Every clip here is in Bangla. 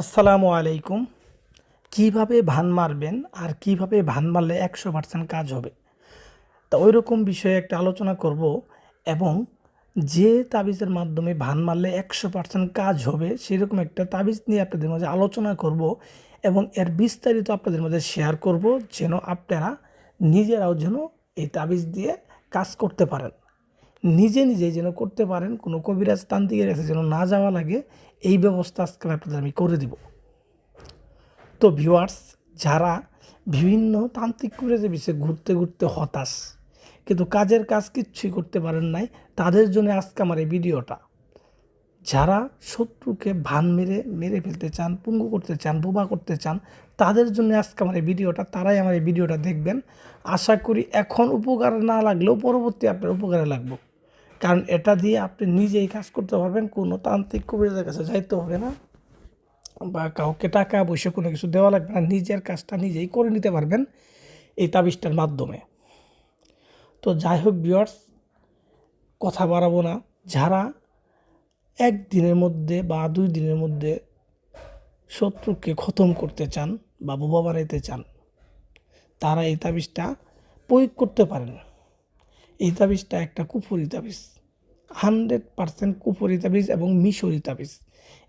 আসসালামু আলাইকুম। কীভাবে ভান মারবেন আর কীভাবে ভান মারলে একশো পার্সেন্ট কাজ হবে? তা ওই রকম বিষয়ে একটা আলোচনা করব এবং যে তাবিজের মাধ্যমে ভান মারলে একশো পার্সেন্ট কাজ হবে সেরকম একটা তাবিজ নিয়ে আপনাদের মাঝে আলোচনা করব এবং এর বিস্তারিত আপনাদের মাঝে শেয়ার করব যেন আপনারা নিজেরাও যেন এই তাবিজ দিয়ে কাজ করতে পারেন। নিজে নিজে যেন করতে পারেন, কোনো কবিরাজ তান্ত্রিকের কাছে যেন না যাওয়া লাগে, এই ব্যবস্থা আজকে আপনাদের আমি করে দিব। তো ভিউয়ার্স যারা বিভিন্ন তান্ত্রিক কবিরাজের বিষয়ে ঘুরতে ঘুরতে হতাশ, কিন্তু কাজের কাজ কিচ্ছুই করতে পারেন নাই, তাদের জন্য আজকে আমার এই ভিডিওটা। যারা শত্রুকে ভান মেরে মেরে ফেলতে চান, পুঙ্গু করতে চান, বোবা করতে চান, তাদের জন্য আজকে আমার এই ভিডিওটা, তারাই আমার এই ভিডিওটা দেখবেন। আশা করি এখন উপকার না লাগলেও পরবর্তী আপনার উপকারে লাগবে। কারণ এটা দিয়ে আপনি নিজেই কাজ করতে পারবেন, কোনো তান্ত্রিক কবিরাজের কাছে যাইতে হবে না। বা কাউকে টাকা, পয়সা কোনো কিছু দেওয়া লাগবে না, নিজের কাজটা নিজেই করে নিতে পারবেন এই তাবিজটার মাধ্যমে। তো যাই হোক বিয়ার্স কথা বাড়াবো না। যারা একদিনের মধ্যে বা দুই দিনের মধ্যে শত্রুকে খতম করতে চান বা বোবা বানাইতে চান, তারা এই তাবিজটা প্রয়োগ করতে পারেন। এই তাবিজটা একটা কুফরি তাবিজ হান্ড্রেড পার্সেন্ট কুফরি তাবিজ এবং মিশরি তাবিজ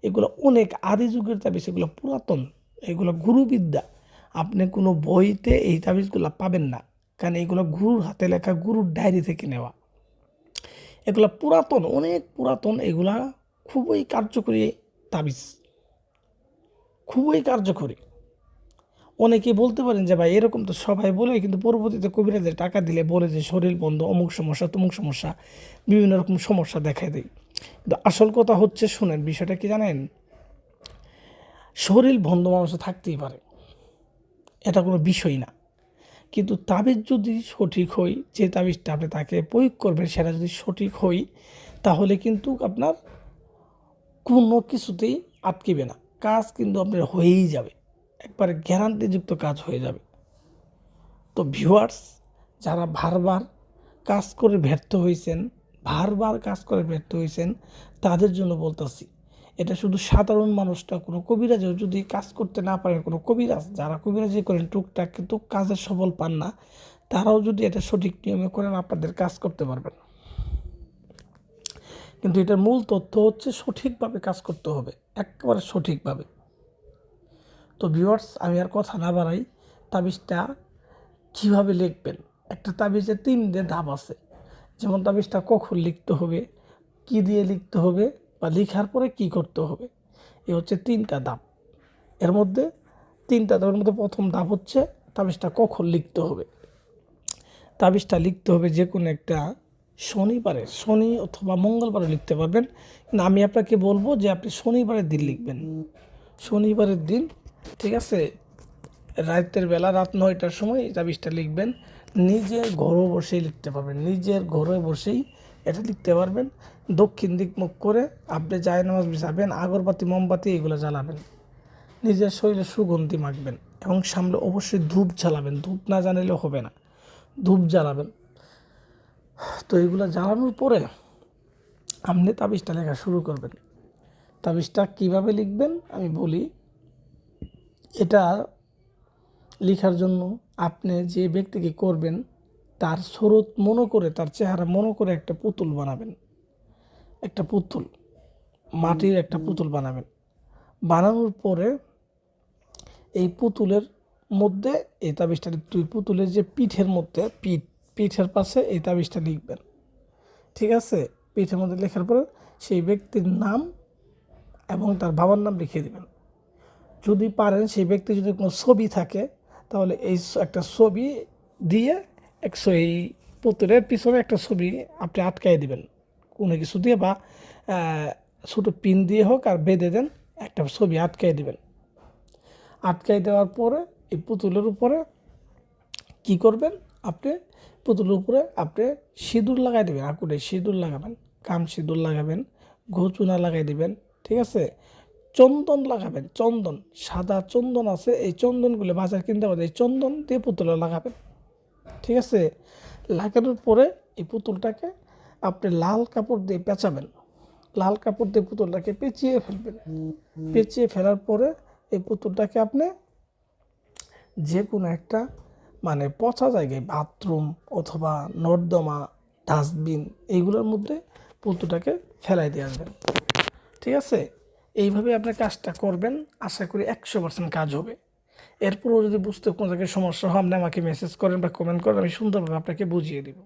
এগুলো অনেক আদি যুগের তাবিজ এগুলো পুরাতন, এগুলো গুরুবিদ্যা। আপনি কোনো বইতে এই তাবিজগুলো পাবেন না, কারণ এগুলো গুরুর হাতে লেখা, গুরুর ডায়েরি থেকে নেওয়া। এগুলো পুরাতন, অনেক পুরাতন, এগুলা খুবই কার্যকরী তাবিজ খুবই কার্যকরী। অনেকে বলতে পারেন যে, ভাই, এরকম তো সবাই বলে, কিন্তু পরবর্তীতে কবিরাজের টাকা দিলে বলে যে, শরীর বন্ধ, অমুক সমস্যা, তমুক সমস্যা, বিভিন্ন রকম সমস্যা দেখা দেয়। কিন্তু আসল কথা হচ্ছে, শুনেন, বিষয়টা কি জানেন? শরীর বন্ধ মানুষ থাকতেই পারে। এটা কোনো বিষয় না। কিন্তু তাবিজ যদি সঠিক হই যে তাবিজটা আপনি তাকে প্রয়োগ করবেন, সেটা যদি সঠিক হই তাহলে কিন্তু আপনার কোনো কিছুতেই আটকিবে না। কাজ কিন্তু আপনার হয়েই যাবে। একবারে গ্যারান্টিযুক্ত কাজ হয়ে যাবে। তো ভিউয়ার্স যারা বারবার কাজ করে ব্যর্থ হয়েছেন বারবার কাজ করে ব্যর্থ হয়েছেন তাদের জন্য বলতেছি, এটা শুধু সাধারণ মানুষটা, কোনো কবিরাজও যদি কাজ করতে না পারেন, কোনো কবিরাজ, যারা কবিরাজি করেন, টুকটাক কিন্তু কাজের সফল পান না, তারাও যদি এটা সঠিক নিয়মে করেন, আপনাদের কাজ করতে পারবেন। কিন্তু এটার মূল তথ্য হচ্ছে সঠিকভাবে কাজ করতে হবে, একেবারে সঠিকভাবে। তো ভিউয়ার্স আমি আর কথা না বাড়াই, তাবিজটা কীভাবে লিখবেন? একটা তাবিজে তিনটে ধাপ আছে। যেমন তাবিজটা কখন লিখতে হবে, কি দিয়ে লিখতে হবে, বা লেখার পরে কি করতে হবে। এ হচ্ছে তিনটা ধাপ। এর মধ্যে তিনটা ধাপের মধ্যে প্রথম ধাপ হচ্ছে তাবিজটা কখন লিখতে হবে। তাবিজটা লিখতে হবে যে কোনো একটা শনিবারে, শনি অথবা মঙ্গলবারে লিখতে পারবেন। কিন্তু আমি আপনাকে বলব যে আপনি শনিবারের দিন লিখবেন। শনিবারের দিন ঠিক আছে? রাতের বেলা, রাত নয়টার সময় তাবিজটা লিখবেন। নিজের ঘরে বসেই লিখতে পারবেন। নিজের ঘরে বসেই এটা লিখতে পারবেন। দক্ষিণ দিক মুখ করে আপনি যায় নামাজ বিছাবেন, আগরবাতি, মোমবাতি এগুলো জ্বালাবেন। নিজের শরীরে সুগন্ধি মাখবেন এবং সামনে অবশ্যই ধূপ জ্বালাবেন। ধূপ না জানালেও হবে না। ধূপ জ্বালাবেন। তো এগুলো জ্বালানোর পরে আপনি তাবিজটা লেখা শুরু করবেন। তাবিজটা কীভাবে লিখবেন আমি বলি এটা লেখার জন্য আপনি যে ব্যক্তিকে করবেন তার স্রোত মনে করে তার চেহারা মনে করে একটা পুতুল বানাবেন। একটা পুতুল মাটির একটা পুতুল বানাবেন। বানানোর পরে এই পুতুলের মধ্যে এই তাবিজটা তুই পুতুলের যে পিঠের মধ্যে পিঠ পিঠের পাশে এই তাবিজটা লিখবেন। ঠিক আছে? পিঠের মধ্যে লেখার পরে সেই ব্যক্তির নাম এবং তার বাবার নাম লিখে দেবেন। যদি পারেন, সেই ব্যক্তি যদি কোনো ছবি থাকে, তাহলে এই একটা ছবি দিয়ে একশো এই পুতুলের পিছনে একটা ছবি আপনি আটকাই দিবেন। কোনো কিছু দিয়ে বা ছোটো পিন দিয়ে হোক আর বেঁধে দেন, একটা ছবি আটকাই দিবেন। আটকাই দেওয়ার পরে এই পুতুলের উপরে কি করবেন? আপনি পুতুলের উপরে আপনি সিঁদুর লাগাই দেবেন আকুটে সিঁদুর লাগাবেন, কাম সিঁদুর লাগাবেন, ঘুচুনা লাগাই দেবেন, ঠিক আছে? চন্দন লাগাবেন, চন্দন, সাদা চন্দন আছে, এই চন্দনগুলো বাজার কিনতে পারে এই চন্দন দিয়ে পুতুলে লাগাবেন। ঠিক আছে? লাগানোর পরে এই পুতুলটাকে আপনি লাল কাপড় দিয়ে পেঁচাবেন। লাল কাপড় দিয়ে পুতুলটাকে পেঁচিয়ে ফেলবেন। পেঁচিয়ে ফেলার পরে এই পুতুলটাকে আপনি যে কোনো একটা মানে পচা জায়গায়, বাথরুম অথবা নর্দমা, ডাস্টবিন, এইগুলোর মধ্যে পুতুলটাকে ফেলাই দিয়ে আসবেন। ঠিক আছে? এইভাবে আপনার কাজটা করবেন, আশা করি একশো পার্সেন্ট কাজ হবে। এরপরও যদি বুঝতে কোনো জায়গায় সমস্যা হয়, আপনি আমাকে মেসেজ করেন বা কমেন্ট করেন, আমি সুন্দরভাবে আপনাকে বুঝিয়ে দিব।